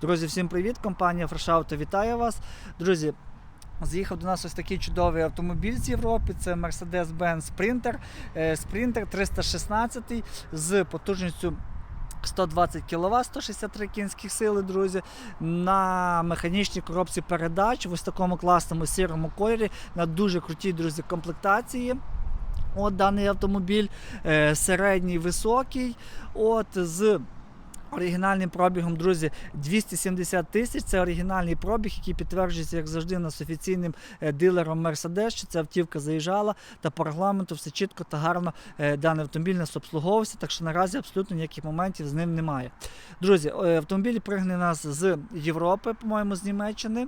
Друзі, всім привіт! Компанія Фрешауто вітає вас. Друзі, З'їхав до нас ось такий чудовий автомобіль з Європи. Це Mercedes-Benz Sprinter. Е, Sprinter 316 з потужністю 120 кВт, 163 кінських сили, друзі, на механічній коробці передач в ось такому класному сірому кольорі, на дуже крутій, друзі, комплектації. От даний автомобіль е, середній високий. От з оригінальним пробігом, друзі, 270 тисяч. Це оригінальний пробіг, який підтверджується, як завжди, нас офіційним е, дилером Mercedes, що ця автівка заїжджала, та по регламенту все чітко та гарно е, даний автомобіль нас обслуговувався, так що наразі абсолютно ніяких моментів з ним немає. Друзі, е, автомобіль пригне нас з Європи, по-моєму, з Німеччини.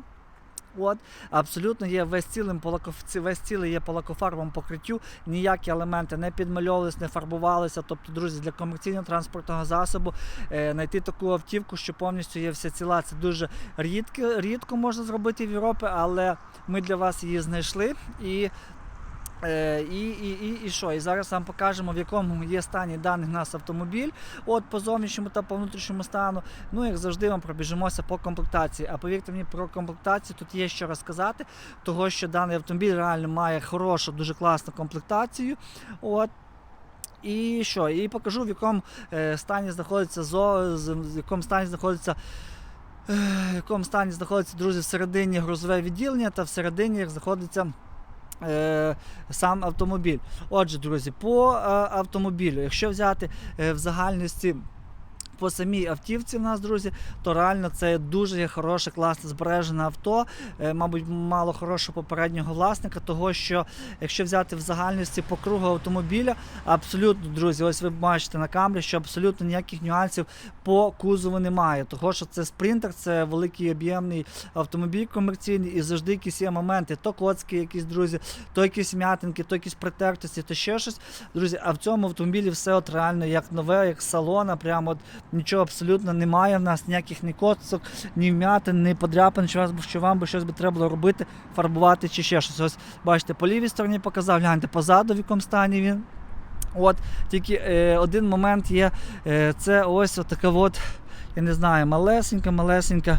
От, абсолютно є весь цілим полакофці, весь цілий є полакофарбом покриттю, ніякі елементи не підмальовувалися, не фарбувалися. Тобто, друзі, для комерційного транспортного засобу е, знайти таку автівку, що повністю є вся ціла, це дуже рідко, рідко можна зробити в Європі, але ми для вас її знайшли і. Е, І, і, і, і що? І зараз вам покажемо, в якому є стані даний нас автомобіль, от по зовнішньому та по внутрішньому стану. Ну, як завжди, вам пробіжимося по комплектації. А повірте мені, про комплектацію тут є що розказати, того що даний автомобіль реально має хорошу, дуже класну комплектацію. От. І що? І покажу, в якому е, стані знаходиться зо, в якому стані знаходиться. е, В якому стані знаходиться, друзі, всередині грузове відділення та всередині знаходиться сам автомобіль. Отже, друзі, по е, автомобілю, якщо взяти е, в загальності по самій автівці в нас, друзі, то реально це дуже хороше, класне збережене авто. Е, мабуть, мало хорошого попереднього власника, того що якщо взяти в загальності по кругу автомобіля, абсолютно, друзі, ось ви бачите на камері, що абсолютно ніяких нюансів по кузову немає. Того що це спринтер, це великий об'ємний автомобіль комерційний, і завжди якісь є моменти, то коцки, якісь друзі, то якісь м'ятинки, то якісь притертості, то ще щось. Друзі, а в цьому автомобілі все от реально як нове, як салона, прямо от нічого абсолютно немає в нас, ніяких ні коцок, ні вмятин, ні подряпин, що, вас, що вам би щось би треба було робити, фарбувати чи ще щось. Ось бачите, по лівій стороні показав, гляньте позаду, в якому стані він. От, тільки е, один момент є, е, це ось така от, я не знаю, малесенька, малесенька.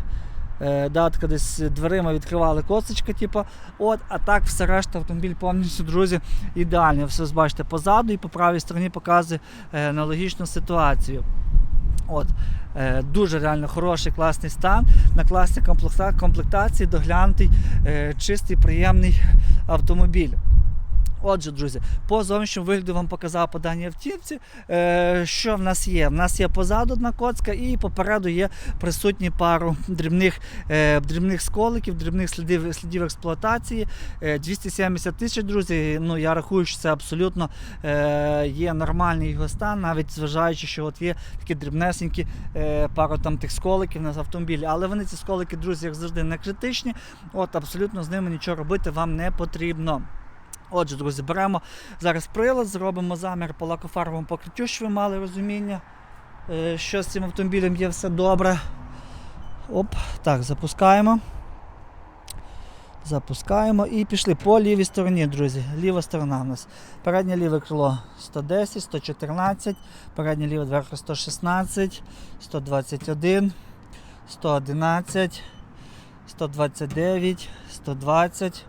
Е, да, така десь дверима відкривали косточка, типу, от, а так все решта автомобіль повністю, друзі, ідеальний. Все бачите позаду і по правій стороні показує е, аналогічну ситуацію. От, е, дуже реально хороший класний стан. На класній комплекта- комплектації доглянутий, е, чистий, приємний автомобіль. Отже, друзі, по зовнішньому вигляду вам показав по даній автівці. Е, що в нас є? В нас є позаду одна коцка і попереду є присутні пару дрібних, е, дрібних сколиків, дрібних слідів, слідів експлуатації. Е, 270 тисяч, друзі. Ну, я рахую, що це абсолютно е, є нормальний його стан, навіть зважаючи, що от є такі дрібнесенькі е, пару там тих сколиків на автомобілі. Але вони ці сколики, друзі, як завжди, не критичні. От абсолютно з ними нічого робити вам не потрібно. Отже, друзі, беремо зараз прилад, зробимо замір по лакофарбовому покриттю, щоб ви мали розуміння, е, що з цим автомобілем є все добре. Оп, так, запускаємо. Запускаємо і пішли по лівій стороні, друзі. Ліва сторона у нас. Переднє ліве крило 110, 114, переднє ліве дверка 116, 121, 111, 129, 120.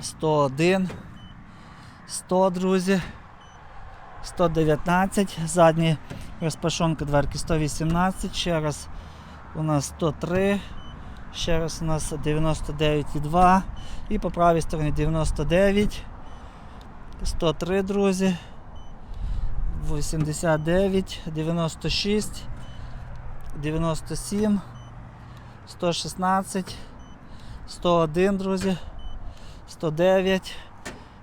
101, 100, друзі, 119, задні розпашонка дверки 118, ще раз у нас 103, ще раз у нас 99,2 і по правій стороні 99, 103, друзі, 89, 96, 97, 116, 101, друзі. 109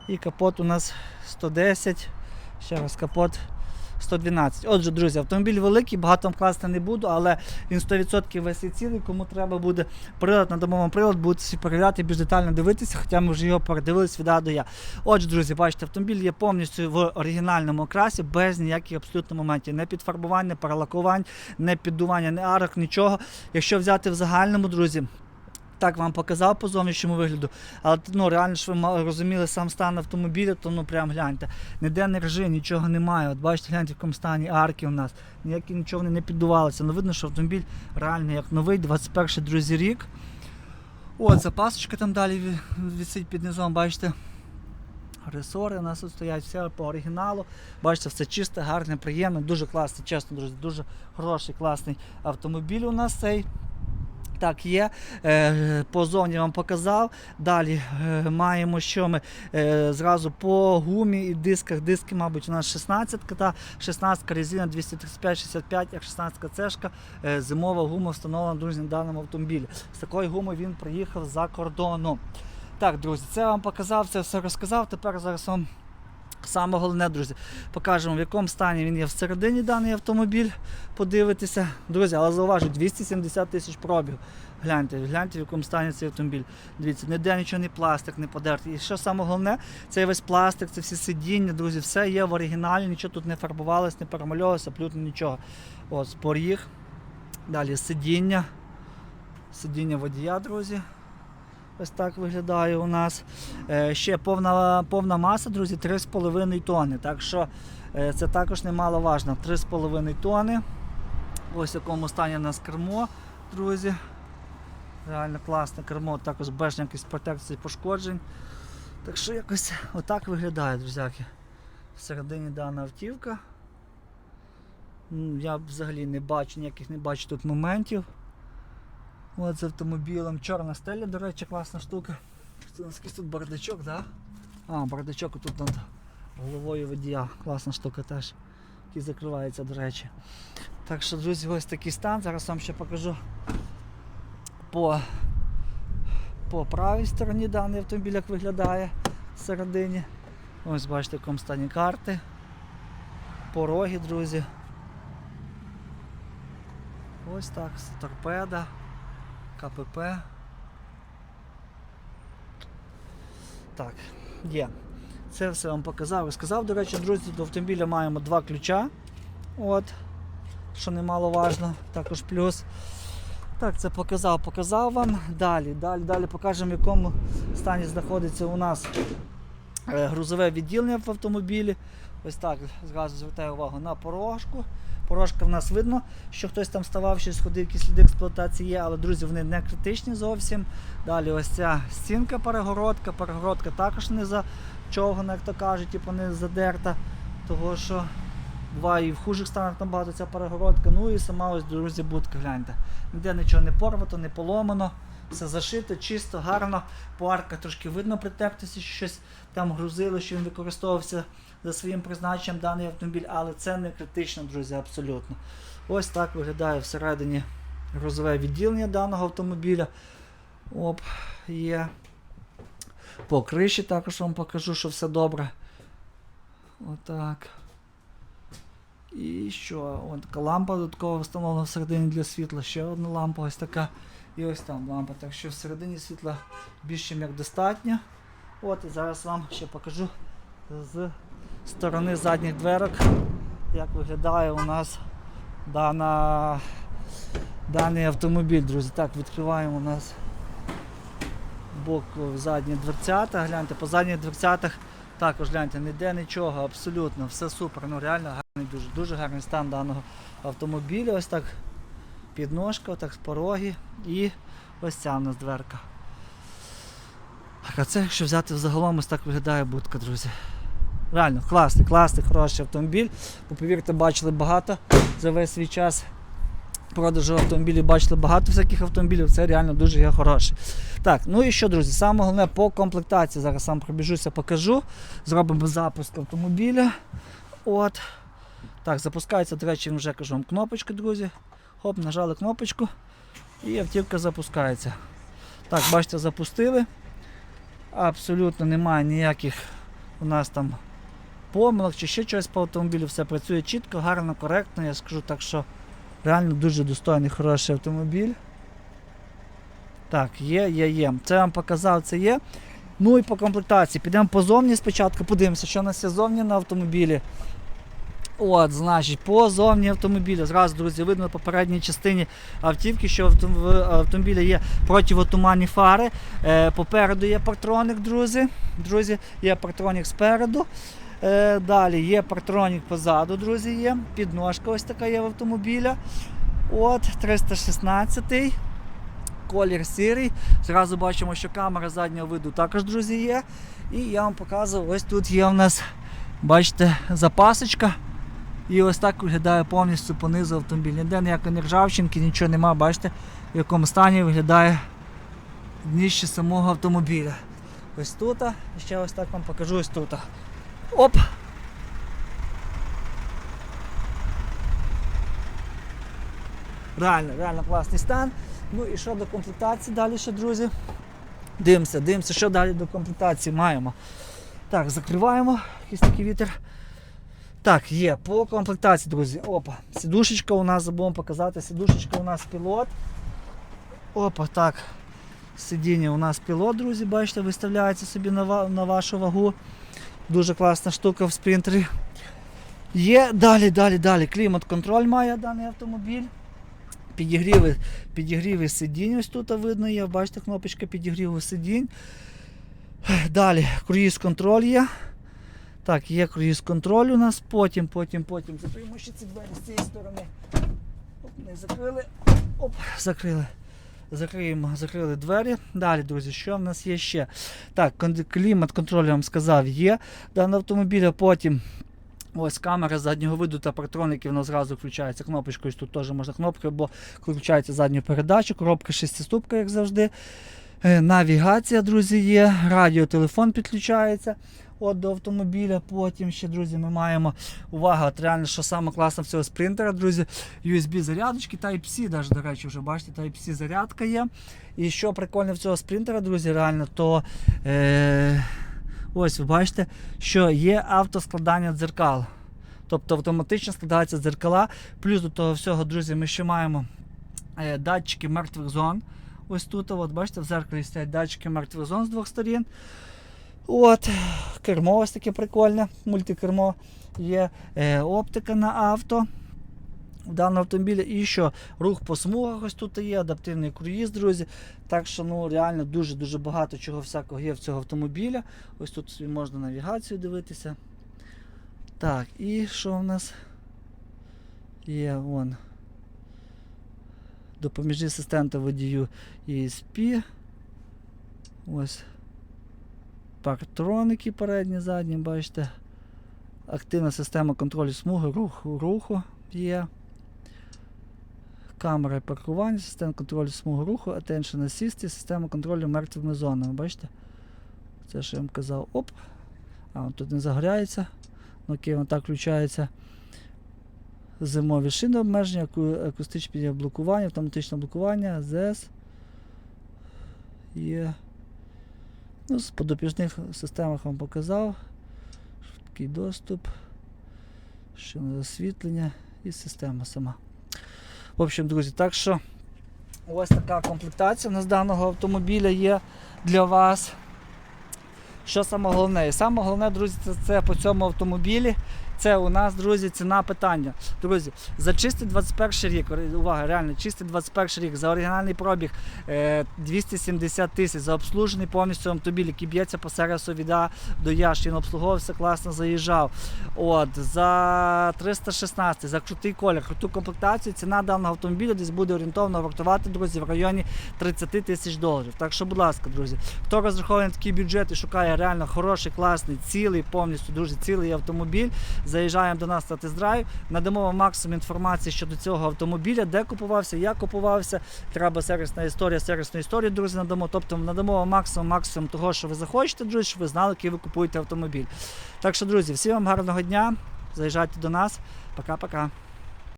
і капот у нас 110. Ще раз капот 112. Отже, друзі, автомобіль великий, багато вам класти не буду, але він 100% весь є цілий. Кому треба буде прилад, надамо вам прилад, всі перевіряти, більш детально дивитися, хоча ми вже його передивились від А до Я. Отже, друзі, бачите, автомобіль є повністю в оригінальному окрасі, без ніяких абсолютно моментів. Не підфарбувань, не перелакувань, не піддування, не арок, нічого. Якщо взяти в загальному, друзі. Так, вам показав по зовнішньому вигляду, але ну, реально ж ви розуміли сам стан автомобіля, то ну прям гляньте. Ніде не ржи, нічого немає. От бачите, гляньте, в якому стані арки у нас. Ніякі нічого не піддувалися. Ну видно, що автомобіль реально як новий, 21 друзі рік. От, запасочка там далі висить під низом, бачите. Ресори у нас тут стоять, все по оригіналу. Бачите, все чисте, гарне, приємне, дуже класний, чесно, друзі, дуже хороший, класний автомобіль у нас цей. Так, є. Е, по зовні вам показав. Далі е, маємо, що ми е, зразу по гумі і дисках. Диски, мабуть, у нас 16 та 16 резина 235-65, як 16 цешка. Зимова гума встановлена друзі, на даному автомобілі. З такою гумою він приїхав за кордону. Так, друзі, це вам показав, це все розказав. Тепер зараз вам саме головне, друзі, покажемо, в якому стані він є всередині даний автомобіль. Подивитися. Друзі, але зауважу, 270 тисяч пробіг. Гляньте, гляньте, в якому стані цей автомобіль. Дивіться, ніде нічого не пластик, не подертий. І що саме головне, цей весь пластик, це всі сидіння, друзі, все є в оригіналі, нічого тут не фарбувалось, не перемальовувалося, абсолютно нічого. Ось поріг. Далі сидіння. Сидіння водія, друзі. Ось так виглядає у нас. Е, ще повна, повна маса, друзі, 3,5 тонни. Так що е, це також немаловажно. 3,5 тонни. Ось в якому стані у нас кермо, друзі. Реально класне кермо, також без якихось протекцій пошкоджень. Так що якось отак виглядає, друзяки. Всередині дана автівка. Я взагалі не бачу, ніяких не бачу тут моментів. От з автомобілем. Чорна стеля, до речі, класна штука. Це у нас якийсь тут бардачок, так? Да? А, бардачок тут над головою водія. Класна штука теж. Який закривається, до речі. Так що, друзі, ось такий стан. Зараз вам ще покажу по, по правій стороні даний автомобіль, як виглядає всередині. Ось бачите, в якому стані карти. Пороги, друзі. Ось так, торпеда. КПП. Так, є. Це все вам показав. і Сказав, до речі, друзі, до автомобіля маємо два ключа. От, що немаловажно, також плюс. Так, це показав, показав вам. Далі, далі, далі покажемо, в якому стані знаходиться у нас е, грузове відділення в автомобілі. Ось так, зразу звертаю увагу на порожку. Порожка в нас видно, що хтось там ставав, щось ходив, якісь сліди експлуатації є, але друзі, вони не критичні зовсім. Далі ось ця стінка перегородка, перегородка також не зачовгана, як то кажуть, типу не задерта. Того що буває і в хужих станах набагато ця перегородка. Ну і сама ось, друзі, будка, гляньте. Ніде нічого не порвато, не поломано. Все зашито, чисто, гарно. По арках трошки видно притертості, що щось там грузило, що він використовувався за своїм призначенням даний автомобіль, але це не критично, друзі, абсолютно. Ось так виглядає всередині грузове відділення даного автомобіля. Оп, є. По криші також вам покажу, що все добре. Отак. І що? Ось така лампа додаткова встановлена всередині для світла. Ще одна лампа ось така. І ось там лампа. Так що всередині світла більш ніж як достатньо. От і зараз вам ще покажу з сторони задніх дверок, як виглядає у нас дана, даний автомобіль, друзі. Так, відкриваємо у нас бок задні дверцята. Гляньте, по задніх дверцятах також гляньте, ніде нічого, абсолютно, все супер. Ну реально гарний, дуже, дуже гарний стан даного автомобіля. Ось так підножка, отак з пороги і ось ця у нас дверка. А це, якщо взяти взагалом, ось так виглядає будка, друзі. Реально, класний, класний, хороший автомобіль. Бо повірте, бачили багато за весь свій час продажу автомобілів, бачили багато всяких автомобілів, це реально дуже є хороший. Так, ну і що, друзі, саме головне по комплектації. Зараз сам пробіжуся, покажу. Зробимо запуск автомобіля. От. Так, запускається, до речі, вже кажу вам кнопочка, друзі. Хоп, нажали кнопочку і автівка запускається. Так, бачите, запустили. Абсолютно немає ніяких у нас там помилок чи ще щось по автомобілю. Все працює чітко, гарно, коректно. Я скажу так, що реально дуже достойний, хороший автомобіль. Так, є, є, є. Це я вам показав, це є. Ну і по комплектації. Підемо позовні спочатку, подивимося, що у нас є зовні на автомобілі. От, значить, по зовні автомобіля. Зразу, друзі, видно в попередній частині автівки, що в автом- автомобілі є противотуманні фари. Е, попереду є партроник, друзі. Друзі, є партронік спереду. Е, далі є партронік позаду, друзі, є. Підножка ось така є в автомобіля. От, 316 колір сірий. Зразу бачимо, що камера заднього виду також, друзі, є. І я вам показував, ось тут є у нас, бачите, запасочка. І ось так виглядає повністю понизу автомобіль. Ніде ніякої ржавчинки, нічого нема, бачите, в якому стані виглядає дніще самого автомобіля. Ось тут, ще ось так вам покажу ось тут. Оп! Реально, реально класний стан. Ну і що до комплектації далі ще, друзі? Дивимося, дивимося, що далі до комплектації маємо. Так, закриваємо, якийсь такий вітер. Так, є по комплектації, друзі. Опа, сідушечка у нас забув показати. Сідушечка у нас пілот. Опа, так. Сидіння у нас пілот, друзі, бачите, виставляється собі на, на вашу вагу. Дуже класна штука в спринтері. Є далі, далі, далі. Клімат-контроль має даний автомобіль. Підігріви, підігріви сидінь, ось тут видно є, бачите, кнопочка підігріву сидінь. Далі круїз контроль є. Так, є круїз контроль у нас, потім, потім, потім. Закриємо ще ці двері з цієї сторони. Оп, не закрили. Оп, закрили. Закриємо, закрили двері. Далі, друзі, що в нас є ще? Так, клімат контроль я вам сказав, є даного автомобіля. Потім ось камера заднього виду та партроники, воно зразу включається кнопочкою. Тут теж можна кнопкою, бо включається задню передачу, коробка шестиступка, як завжди. Е, Навігація, друзі, є, радіотелефон підключається от до автомобіля. Потім ще, друзі, ми маємо увага, от реально, що саме класно в цього спринтера, друзі, USB зарядочки, Type-C, навіть, до речі, вже бачите, Type-C зарядка є. І що прикольно в цього спринтера, друзі, реально, то е, ось ви бачите, що є автоскладання дзеркал. Тобто автоматично складаються дзеркала. Плюс до того всього, друзі, ми ще маємо е, датчики мертвих зон. Ось тут, от, бачите, в зеркалі стоять датчики мертвих зон з двох сторін. От, кермо ось таке прикольне, мультикермо є, е, оптика на авто в даному автомобілі. І що рух по смугах ось тут є, адаптивний круїз, друзі. Так що ну, реально дуже-дуже багато чого всякого є в цього автомобіля. Ось тут собі можна навігацію дивитися. Так, і що в нас є? Вон. Допоміжні асистенти водію ESP. Ось. Партроники передні, задні, бачите. Активна система контролю смуги, руху, руху є. Камера паркування, система контролю смуги руху, Attention Assist і система контролю мертвими зонами. Бачите? Це що я вам казав. Оп. А, тут не загоряється. Ну, окей, воно так включається. Зимові шини обмеження, аку- акустичне блокування, автоматичне блокування, АЗС. Є. Ну, з подопічних системах вам показав. Швидкий доступ, шинне освітлення і система сама. В общем, друзі, так що ось така комплектація у нас даного автомобіля є для вас. Що саме головне? І саме головне, друзі, це, це по цьому автомобілі. Це у нас, друзі, ціна питання. Друзі, за чистий 21 рік, увага, реально, чистий 21 рік, за оригінальний пробіг е, 270 тисяч, за обслужений повністю автомобіль, який б'ється по сервісу від А до Я, що він обслуговувався, класно заїжджав. От, за 316, за крутий колір, круту комплектацію, ціна даного автомобіля десь буде орієнтовно вартувати, друзі, в районі 30 тисяч доларів. Так що, будь ласка, друзі, хто розраховує на такий бюджет і шукає реально хороший, класний, цілий, повністю дуже цілий автомобіль, заїжджаємо до нас на тест-драйв, надамо вам максимум інформації щодо цього автомобіля, де купувався, як купувався. Треба сервісна історія, сервісну історію, друзі, надамо. Тобто надамо вам максимум, максимум того, що ви захочете, друзі, щоб ви знали, який ви купуєте автомобіль. Так що, друзі, всім вам гарного дня. Заїжджайте до нас. Пока-пока.